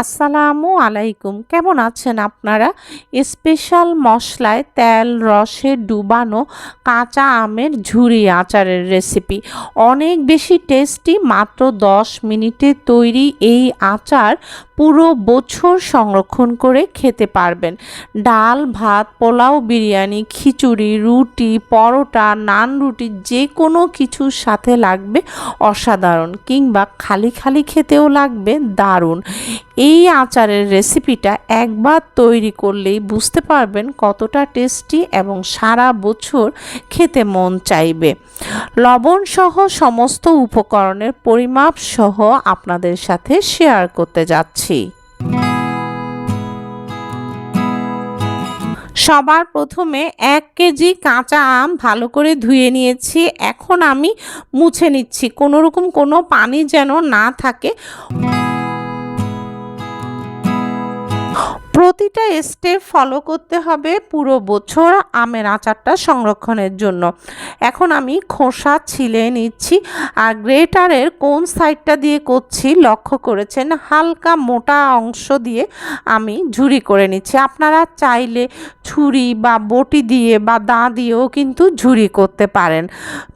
আসসালামু আলাইকুম। কেমন আছেন আপনারা? স্পেশাল মশলায় তেল, রসে ডুবানো কাঁচা আমের ঝুরি আচারের রেসিপি। অনেক বেশি টেস্টি, মাত্র 10 মিনিটে তৈরি এই আচার পুরো বছর সংরক্ষণ করে খেতে পারবেন। ডাল, ভাত, পোলাও, বিরিয়ানি, খিচুড়ি, রুটি, পরোটা, নান রুটি, যে কোনো কিছুর সাথে লাগবে অসাধারণ, কিংবা খালি খালি খেতেও লাগবে দারুণ। এই আচারের রেসিপিটা একবার তৈরি করলেই বুঝতে পারবেন কতটা টেস্টি এবং সারা বছর খেতে মন চাইবে। লবণ সহ সমস্ত উপকরণের পরিমাপ সহ আপনাদের সাথে শেয়ার করতে যাচ্ছি। সবার প্রথমে এক কেজি কাঁচা আম ভালো করে ধুয়ে নিয়েছি। এখন আমি মুছে নিচ্ছি। কোনো রকম কোনো পানি যেন না থাকে। প্রতিটা স্টেপ ফলো করতে হবে পুরো বছর আমের আচারটা সংরক্ষণের জন্য। এখন আমি খোসা ছিলে নিচ্ছি আর গ্রেটারের কোন সাইডটা দিয়ে করছি লক্ষ্য করেছেন? হালকা মোটা অংশ দিয়ে আমি ঝুরি করে নিচ্ছি। আপনারা চাইলে ছুরি বা বটি দিয়ে বা দা দিয়েও কিন্তু ঝুরি করতে পারেন।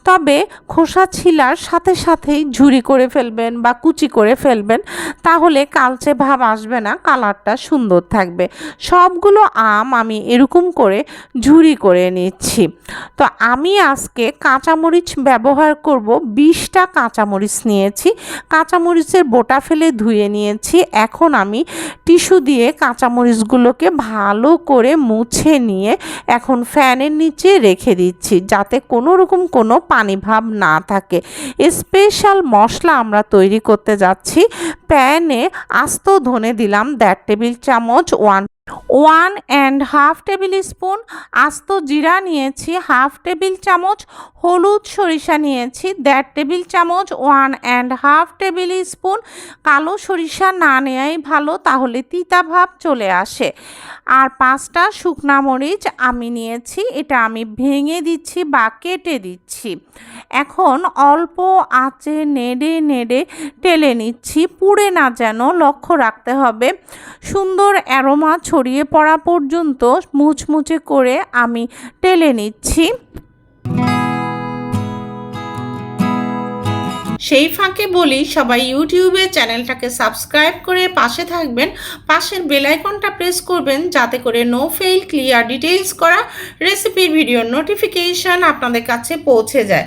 তবে খোসা ছিলার সাথে সাথেই ঝুরি করে ফেলবেন বা কুচি করে ফেলবেন, তাহলে কালচে ভাব আসবে না, কালারটা সুন্দর থাকবে। সবগুলো আম আমি এরকম করে ঝুরি করে নিচ্ছি। তো আমি আজকে কাঁচামরিচ ব্যবহার করব। বিশটা কাঁচামরিচ নিয়েছি। কাঁচামরিচের বোটা ফেলে ধুয়ে নিয়েছি। এখন আমি টিস্যু দিয়ে কাঁচামরিচগুলোকে ভালো করে মুছে নিয়ে এখন ফ্যানের নিচে রেখে দিচ্ছি যাতে কোনো রকম কোনো পানি ভাব না থাকে। স্পেশাল মশলা আমরা তৈরি করতে যাচ্ছি। প্যানে আস্ত ধনে দিলাম দেড় টেবিল চামচ one one and half table spoon আস্ত জিরা নিয়েছি, হাফ টেবিল চামচ হলুদ সরিষা নিয়েছি, দেড় টেবিল চামচ one and half table spoon কালো সরিষা না নেওয়াই ভালো, তাহলে তিতা ভাব চলে আসে। আর পাঁচটা শুকনা মরিচ আমি নিয়েছি, এটা আমি ভেঙে দিচ্ছি বা কেটে দিচ্ছি। এখন অল্প আঁচে নেড়ে নেড়ে টেলে নিচ্ছি, পুড়ে না যেন লক্ষ্য রাখতে হবে। সুন্দর অ্যারোমা ছড়িয়ে পড়া পর্যন্ত মুচমুচে করে আমি টেলে নিচ্ছি। সেই ফাঁকে বলি সবাই ইউটিউবে চ্যানেলটাকে সাবস্ক্রাইব করে পাশে থাকবেন, পাশের বেলাইকনটা প্রেস করবেন যাতে করে নো ফেল ক্লিয়ার ডিটেলস করা রেসিপির ভিডিওর নোটিফিকেশান আপনাদের কাছে পৌঁছে যায়।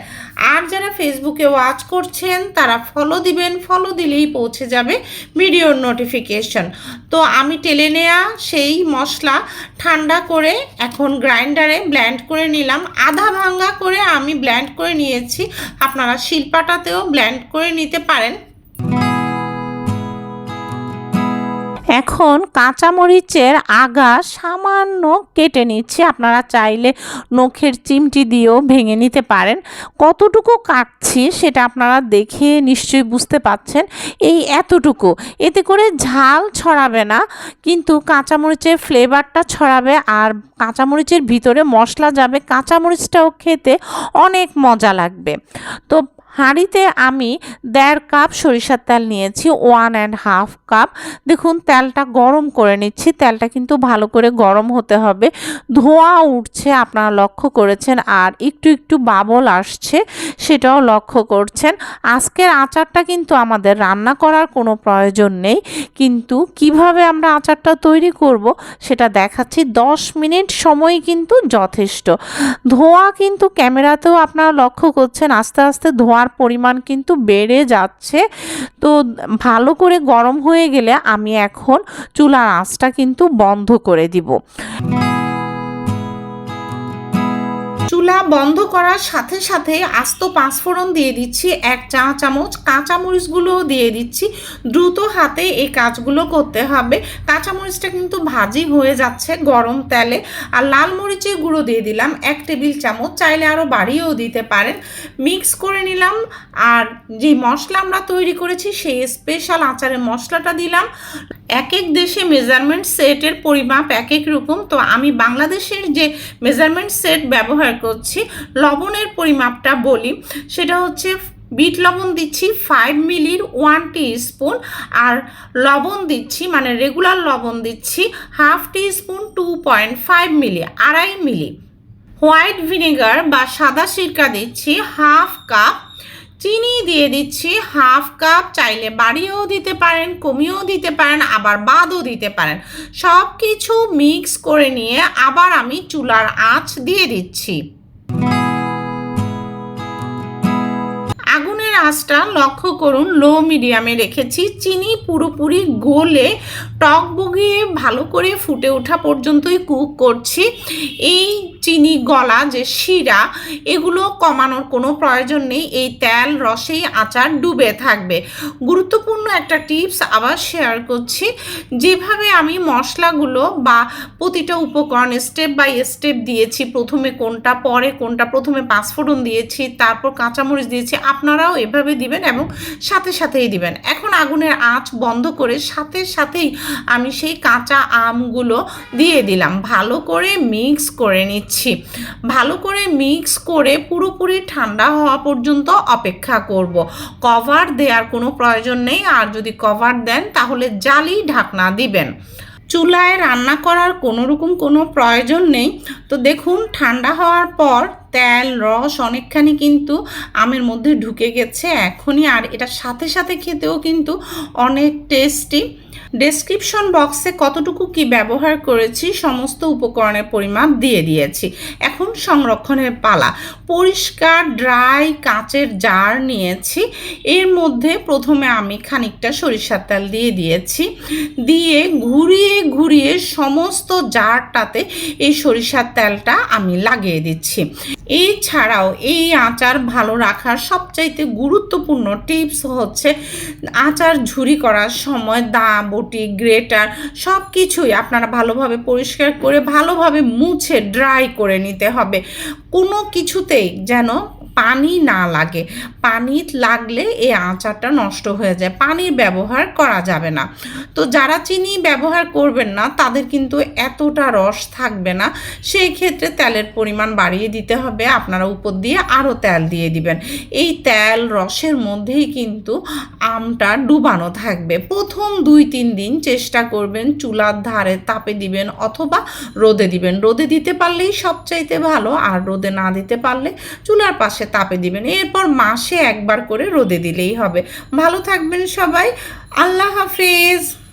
আর যারা ফেসবুকে ওয়াচ করছেন, তারা ফলো দিবেন ফলো দিলেই পৌঁছে যাবে ভিডিওর নোটিফিকেশন তো আমি টেলে নেয়া সেই মশলা ঠান্ডা করে এখন গ্রাইন্ডারে ব্ল্যান্ড করে নিলাম। আধা ভাঙ্গা করে আমি ব্ল্যান্ড করে নিয়েছি। আপনারা শিল্পাটাতেও ব্ল্যান্ড করে নিতে পারেন। এখন কাঁচামরিচের আগা সামান্য কেটে নিচ্ছি। আপনারা চাইলে নখের চিমটি দিয়েও ভেঙে নিতে পারেন। কতটুকু কাটছি সেটা আপনারা দেখে নিশ্চয়ই বুঝতে পাচ্ছেন। এই এতটুকু। এতে করে ঝাল ছড়াবে না, কিন্তু কাঁচামরিচের ফ্লেভারটা ছড়াবে আর কাঁচামরিচের ভিতরে মশলা যাবে। কাঁচামরিচটাও খেতে অনেক মজা লাগবে। তো হাঁড়িতে আমি দেড় কাপ সরিষার তেল নিয়েছি ওয়ান অ্যান্ড হাফ কাপ দেখুন, তেলটা গরম করে নিচ্ছি, তেলটা কিন্তু ভালো করে গরম হতে হবে। ধোঁয়া উঠছে, আপনারা লক্ষ্য করেছেন, আর একটু একটু বাবল আসছে, সেটাও লক্ষ্য করছেন। আজকের আচারটা কিন্তু আমাদের রান্না করার কোনো প্রয়োজন নেই, কিন্তু কীভাবে আমরা আচারটা তৈরি করব সেটা দেখাচ্ছি। দশ মিনিট সময় কিন্তু যথেষ্ট। ধোঁয়া কিন্তু ক্যামেরাতেও আপনারা লক্ষ্য করছেন, আস্তে আস্তে ধোঁয়ার পরিমাণ কিন্তু বেড়ে যাচ্ছে। তো ভালো করে গরম হয়ে গেলে আমি এখন চুলার আঁচটা কিন্তু বন্ধ করে দিব। চুলা বন্ধ করার সাথে সাথে আস্ত পাঁচফোড়ন দিয়ে দিচ্ছি এক চা চামচ কাঁচামরিচগুলোও দিয়ে দিচ্ছি। দ্রুত হাতে এই কাজগুলো করতে হবে। কাঁচামরিচটা কিন্তু ভাজি হয়ে যাচ্ছে গরম তেলে। আর লাল মরিচের গুঁড়ো দিয়ে দিলাম এক টেবিল চামচ, চাইলে আরও বাড়িয়েও দিতে পারেন। মিক্স করে নিলাম আর যে মশলা আমরা তৈরি করেছি সেই স্পেশাল আচারের মশলাটা দিলাম। এক এক দেশে মেজারমেন্ট সেটের পরিমাপ এক এক রকম। তো আমি বাংলাদেশের যে মেজারমেন্ট সেট ব্যবহার করছি, লবণের পরিমাপটা বলি। সেটা হচ্ছে বিট লবণ দিচ্ছি ফাইভ মিলির ওয়ান স্পুন আর লবণ দিচ্ছি মানে রেগুলার লবণ দিচ্ছি half tea spoon two point five milli, আড়াই মিলি। হোয়াইট ভিনেগার বা সাদা সিরকা দিচ্ছি হাফ কাপ চিনি দিয়ে দিচ্ছি, হাফ কাপ, চাইলে বাড়িয়েও দিতে পারেন কমিয়েও দিতে পারেন, আবার বাদও দিতে পারেন। সব কিছু মিক্স করে নিয়ে আবার আমি চুলার আঁচ দিয়ে দিচ্ছি। আগুনের আঁচটা লক্ষ্য করুন, লো মিডিয়ামে রেখেছি। চিনি পুরোপুরি গলে টক বগিয়ে ভালো করে ফুটে ওঠা পর্যন্তই কুক করছি। এই চিনি, গলা, যে শিরা, এগুলো কমানোর কোনো প্রয়োজন নেই। এই তেল, রসেই আচার ডুবে থাকবে। গুরুত্বপূর্ণ একটা টিপস আবার শেয়ার করছি। যেভাবে আমি মশলাগুলো বা প্রতিটা উপকরণ স্টেপ বাই স্টেপ দিয়েছি, প্রথমে কোনটা, পরে কোনটা, প্রথমে পাঁচফোড়ন দিয়েছি, তারপর কাঁচামরিচ দিয়েছি, আপনারাও এভাবে দিবেন এবং সাথে সাথেই দিবেন। এখন আগুনের আঁচ বন্ধ করে সাথে সাথেই আমি সেই কাঁচা আমগুলো দিয়ে দিলাম। ভালো করে মিক্স করে নিচ্ছি। ভালো করে মিক্স করে পুরোপুরি ঠান্ডা হওয়া পর্যন্ত অপেক্ষা করব। কভার দেওয়ার কোনো প্রয়োজন নেই। আর যদি কভার দেন, তাহলে জালি ঢাকনা দিবেন। চুলায় রান্না করার কোনো রকম কোনো প্রয়োজন নেই। তো দেখুন, ঠান্ডা হওয়ার পর তেল, রস অনেকখানি কিন্তু আমের মধ্যে ঢুকে গেছে এখনই। আর এটার সাথে সাথে খেতেও কিন্তু অনেক টেস্টি ডেসক্রিপশন বক্সে কতটুকু কি ব্যবহার করেছি, সমস্ত উপকরণের পরিমাপ দিয়ে দিয়েছি। এখন সংরক্ষণের পালা। পরিষ্কার ড্রাই কাঁচের জার নিয়েছি। এর মধ্যে প্রথমে আমি খানিকটা সরিষার তেল দিয়ে দিয়েছি। দিয়ে ঘুরিয়ে ঘুরিয়ে সমস্ত জারটাতে এই সরিষার তেলটা আমি লাগিয়ে দিচ্ছি। এছাড়াও এই আচার ভালো রাখার সবচাইতে গুরুত্বপূর্ণ টিপস হচ্ছে আচার ঝুরি করার সময় দা, বটি, গ্রেটার সব কিছুই আপনারা ভালোভাবে পরিষ্কার করে ভালোভাবে মুছে ড্রাই করে নিতে হবে। কোনো কিছুতেই যেন পানি না লাগে। পানি লাগলে এই আচারটা নষ্ট হয়ে যায়। পানির ব্যবহার করা যাবে না। তো যারা চিনি ব্যবহার করবেন না, তাদের কিন্তু এতটা রস থাকবে না। সেই ক্ষেত্রে তেলের পরিমাণ বাড়িয়ে দিতে হবে। আপনারা উপর দিয়ে আরও তেল দিয়ে দিবেন। এই তেল, রসের মধ্যেই কিন্তু আমটা ডুবানো থাকবে। প্রথম দুই, তিন দিন চেষ্টা করবেন চুলার ধারে তাপে দিবেন অথবা রোদে দিবেন। রোদে দিতে পারলেই সবচাইতে ভালো, আর রোদে না দিতে পারলে চুলার পাশে তাপে দিবেন। এরপর মাসে একবার করে রোদে দিলেই হবে। ভালো থাকবেন সবাই। আল্লাহ হাফিজ।